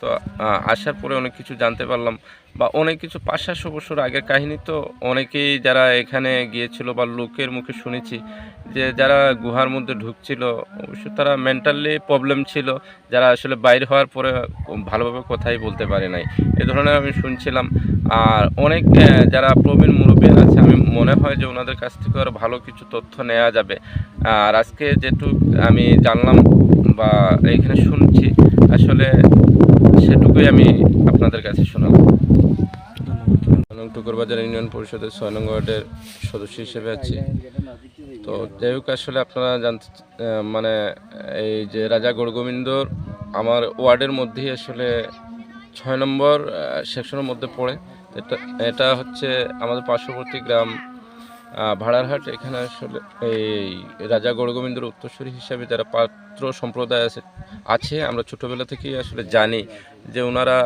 তো আসার পরে অনেক কিছু জানতে পারলাম বা অনেক কিছু পাঁচ সাতশো বছর আগের কাহিনী তো অনেকেই যারা এখানে গিয়েছিল বা লোকের মুখে শুনেছি যে যারা গুহার মধ্যে ঢুকছিল অবশ্য তারা মেন্টালি প্রবলেম ছিল, যারা আসলে বাইর হওয়ার পরে ভালোভাবে কথাই বলতে পারে নাই। এ ধরনের আমি শুনছিলাম। আর অনেক যারা প্রবীণ মুরব্বী আছে, আমি মনে হয় যে ওনাদের কাছ থেকে আরও ভালো কিছু তথ্য নেওয়া যাবে। আর আজকে যেটুক আমি জানলাম বা এখানে শুনছি, আসলে সেটুকুই আমি আপনাদের কাছে শোনাব। টুকুরবাজার ইউনিয়ন পরিষদের ছয় নং ওয়ার্ডের সদস্য হিসেবে আছি। তো যাই হোক, আসলে আপনারা জানতে মানে এই যে রাজা গড়গোবিন্দর আমার ওয়ার্ডের মধ্যেই আসলে ছয় নম্বর সেকশনের মধ্যে পড়ে। এটা এটা হচ্ছে আমাদের পার্শ্ববর্তী গ্রাম ভাড়ারহাট এখানে আসলে এই রাজা গৌরগোবিন্দর উত্তরসূরি হিসাবে যারা পাত্র সম্প্রদায় আছে আছে, আমরা ছোটোবেলা থেকেই আসলে জানি যে ওনারা